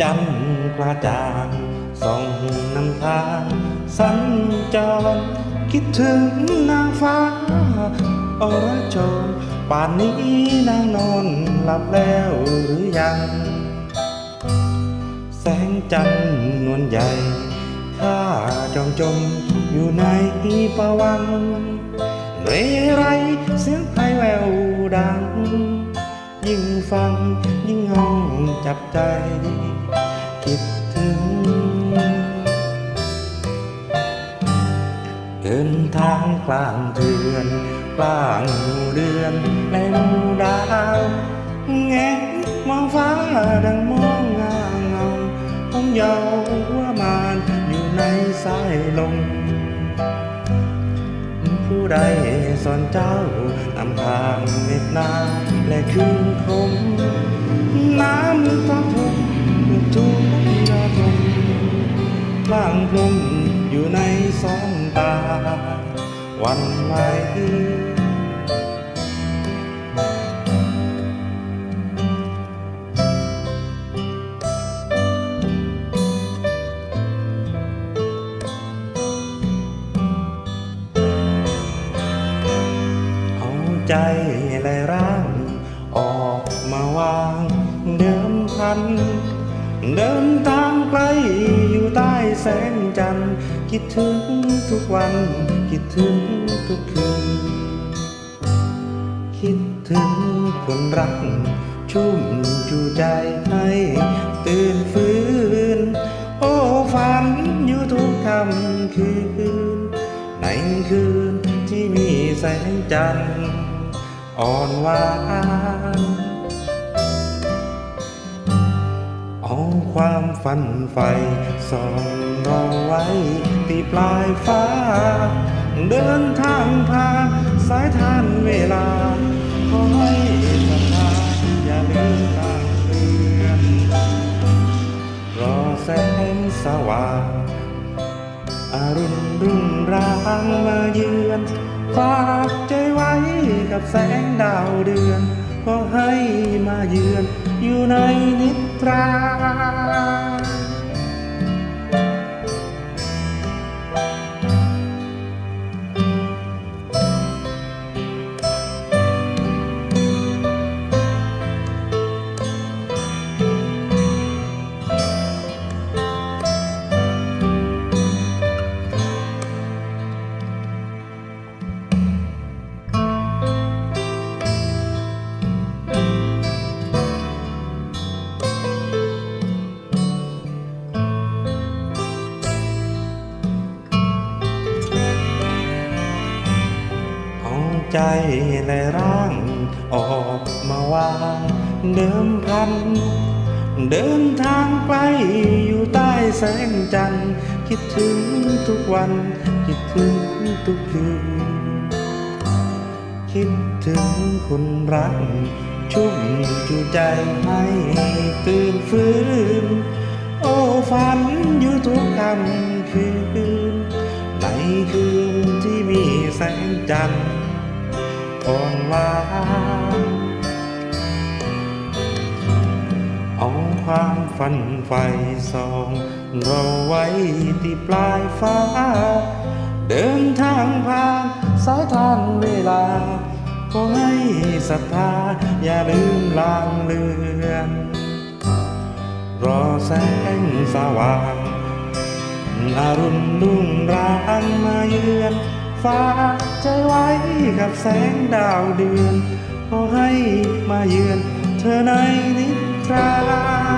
จันทร์กระจ่างส่องนำทางสัญจรคิดถึงนางฟ้าอรจรป่านนี้นางนอนหลับแล้วหรือยัง แสงจันทร์นวลใหญ่ข้าจองจมอยู่ในปวังค์เรไรเสียงไพแววดัง ยิ่งฟังยิ่งห้องจับใจ คิดถึง เดินทางกลางเดือนกลางเดือนและหมู่ดาวแงะมองฟ้าดังมองงาเงาของเยาว่ามานอยู่ในสายลมผู้ใดสอนเจ้านำทางเหน็บหนาและคืนคมน้ำต้องทน ลางพลมอยู่ในสองตา วันไหวเอาใจและร่าง ออกมาวาง เดิมพัน เดินทางไกล ใต้แสงจันทร์คิดถึงทุกวัน คิดถึงทุกคืน คิดถึงคนรัก ชุ่มจูใจให้ตื่นฟื้น โอ้ฝันอยู่ทุกคำคืน ในคืนที่มีแสงจันทร์อ่อนหวาน ความฝันใฝ่ส่องรอไว้ที่ปลายฟ้า เดินทางผ่านสายทานเวลาขอให้ศรัทธาอย่าลืมตามเรือนรอแสงสว่างอรุณรุ่งรางมาเยือน ฝากใจไว้กับแสงดาวเดือน ก็ให้มาเยือนอยู่ในนิทรา ใจและร่างออกมาวางเดิมพัน เดินทางไกลอยู่ใต้แสงจันทร์คิดถึงทุกวัน คิดถึงทุกคืน คิดถึงคนรัก ชุ่มจูใจให้ตื่นฟื้น โอ้ฝันอยู่ทุกค่ำคืนในคืนที่มีแสงจันทร์ อ่อนหวานเอาความฝันใฝ่ส่องเราไว้ที่ปลายฟ้า เดินทางผ่านสายทานเวลาขอให้ศรัทธาอย่าลืมลางเลือน รอแสงสว่างอรุณรุ่งรางมาเยือนฝา ใจไว้กับแสงดาวเดือนขอให้มาเยือนเธอในนิทรา